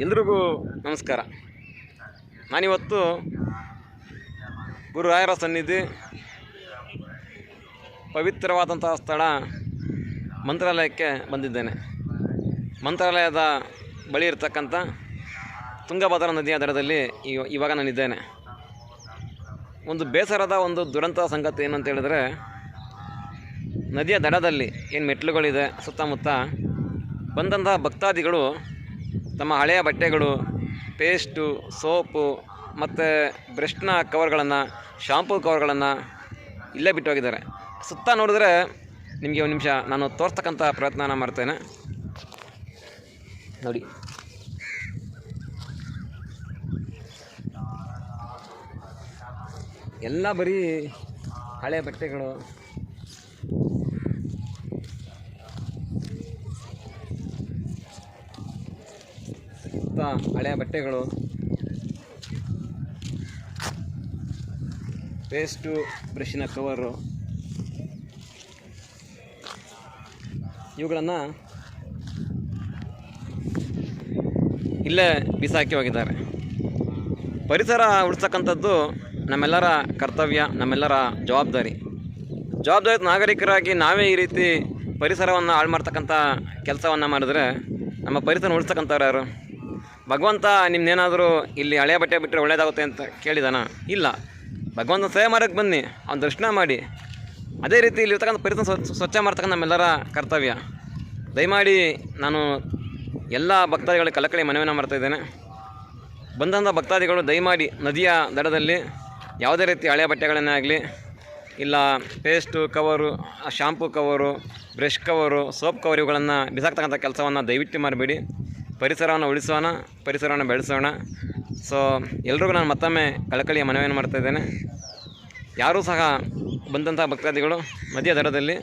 ಎಲ್ರಿಗೂ ನಮಸ್ಕಾರ. ನಾನಿವತ್ತು ಗುರುರಾಯರ ಸನ್ನಿಧಿ, ಪವಿತ್ರವಾದಂತಹ ಸ್ಥಳ ಮಂತ್ರಾಲಯಕ್ಕೆ ಬಂದಿದ್ದೇನೆ. ಮಂತ್ರಾಲಯದ ಬಳಿ ಇರತಕ್ಕಂಥ ತುಂಗಭದ್ರಾ ನದಿಯ ದಡದಲ್ಲಿ ಇವ- ಇವಾಗ ನಾನಿದ್ದೇನೆ. ಒಂದು ಬೇಸರದ ಒಂದು ದುರಂತ ಸಂಗತಿ ಏನಂತ ಹೇಳಿದ್ರೆ, ನದಿಯ ದಡದಲ್ಲಿ ಏನು ಮೆಟ್ಲುಗಳಿದೆ ಸುತ್ತಮುತ್ತ ಬಂದಂತಹ ಭಕ್ತಾದಿಗಳು ತಮ್ಮ ಹಳೆಯ ಬಟ್ಟೆಗಳು, ಪೇಸ್ಟು, ಸೋಪು ಮತ್ತು ಬ್ರಷ್ನ ಕವರ್ಗಳನ್ನು, ಶಾಂಪೂ ಕವರ್ಗಳನ್ನು ಇಲ್ಲೇ ಬಿಟ್ಟು ಹೋಗಿದ್ದಾರೆ ಸುತ್ತ ನೋಡಿದ್ರೆ ನಿಮಗೆ ಒಂದು ನಿಮಿಷ ನಾನು ತೋರಿಸ್ತಕ್ಕಂಥ ಪ್ರಯತ್ನನ ಮಾಡ್ತೇನೆ. ನೋಡಿ. ಎಲ್ಲ ಬರೀ ಹಳೆ ಬಟ್ಟೆಗಳು ಹಳೆಯ ಬಟ್ಟೆಗಳು. ಪೇಸ್ಟು ಬ್ರಷಿನ ಕವರು ಇವುಗಳನ್ನು ಇಲ್ಲೇ ಬಿಸಾಕಿ ಹೋಗಿದ್ದಾರೆ. ಪರಿಸರ ಉಳಿಸ್ತಕ್ಕಂಥದ್ದು ನಮ್ಮೆಲ್ಲರ ಕರ್ತವ್ಯ, ನಮ್ಮೆಲ್ಲರ ಜವಾಬ್ದಾರಿ. ಜವಾಬ್ದಾರಿ ನಾಗರಿಕರಾಗಿ ನಾವೇ ಈ ರೀತಿ ಪರಿಸರವನ್ನು ಹಾಳು ಮಾಡ್ತಕ್ಕಂಥ ಕೆಲಸವನ್ನು ಮಾಡಿದ್ರೆ ನಮ್ಮ ಪರಿಸರ ಉಳಿಸ್ತಕ್ಕಂಥವ್ರು ಯಾರು? ಭಗವಂತ ನಿಮ್ಮನ್ನೇನಾದರೂ ಇಲ್ಲಿ ಹಳೆಯ ಬಟ್ಟೆ ಬಿಟ್ಟರೆ ಒಳ್ಳೆಯದಾಗುತ್ತೆ ಅಂತ ಕೇಳಿದಾನ? ಇಲ್ಲ. ಭಗವಂತ ಸೇವೆ ಮಾಡೋಕ್ಕೆ ಬನ್ನಿ. ಅವ್ನ ದರ್ಶನ ಮಾಡಿ. ಅದೇ ರೀತಿ ಇಲ್ಲಿ ಇರ್ತಕ್ಕಂಥ ಪರಿಸರ ಸ್ವಚ್ಛ ಮಾಡ್ತಕ್ಕಂಥ ನಮ್ಮೆಲ್ಲರ ಕರ್ತವ್ಯ. ದಯಮಾಡಿ ನಾನು ಎಲ್ಲ ಭಕ್ತಾದಿಗಳಿಗೆ ಕಲಕಳಿ ಮನವಿನ ಮಾಡ್ತಾಯಿದ್ದೇನೆ ಬಂದಂಥ ಭಕ್ತಾದಿಗಳು ದಯಮಾಡಿ ನದಿಯ ದಡದಲ್ಲಿ ಯಾವುದೇ ರೀತಿ ಹಳೆಯ ಬಟ್ಟೆಗಳನ್ನೇ ಆಗಲಿ, ಇಲ್ಲ paste, cover shampoo cover, brush cover, soap cover ಇವುಗಳನ್ನು ಬಿಸಾಕ್ತಕ್ಕಂಥ ಕೆಲಸವನ್ನು ದಯವಿಟ್ಟು ಮಾಡಬೇಡಿ. ಪರಿಸರವನ್ನು ಉಳಿಸೋಣ, ಪರಿಸರವನ್ನು ಬೆಳೆಸೋಣ. ಸೊ ಎಲ್ರಿಗೂ ನಾನು ಮತ್ತೊಮ್ಮೆ ಕಳಕಳಿಯ ಮನವಿಯನ್ನು ಮಾಡ್ತಾ ಇದ್ದೇನೆ. ಯಾರೂ ಸಹ ಬಂದಂಥ ಭಕ್ತಾದಿಗಳು ಮಧ್ಯ ದರದಲ್ಲಿ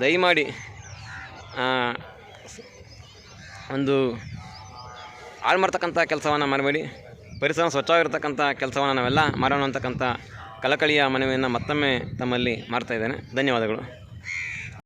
ದಯಮಾಡಿ ಒಂದು ಹಾಳು ಮಾಡ್ತಕ್ಕಂಥ ಕೆಲಸವನ್ನು ಮಾಡಬೇಡಿ. ಪರಿಸರ ಸ್ವಚ್ಛವಾಗಿರ್ತಕ್ಕಂಥ ಕೆಲಸವನ್ನು ನಾವೆಲ್ಲ ಮಾಡೋಣ ಅಂತಕ್ಕಂಥ ಕಳಕಳಿಯ ಮನವಿಯನ್ನು ಮತ್ತೊಮ್ಮೆ ತಮ್ಮಲ್ಲಿ ಮಾಡ್ತಾಯಿದ್ದೇನೆ ಧನ್ಯವಾದಗಳು.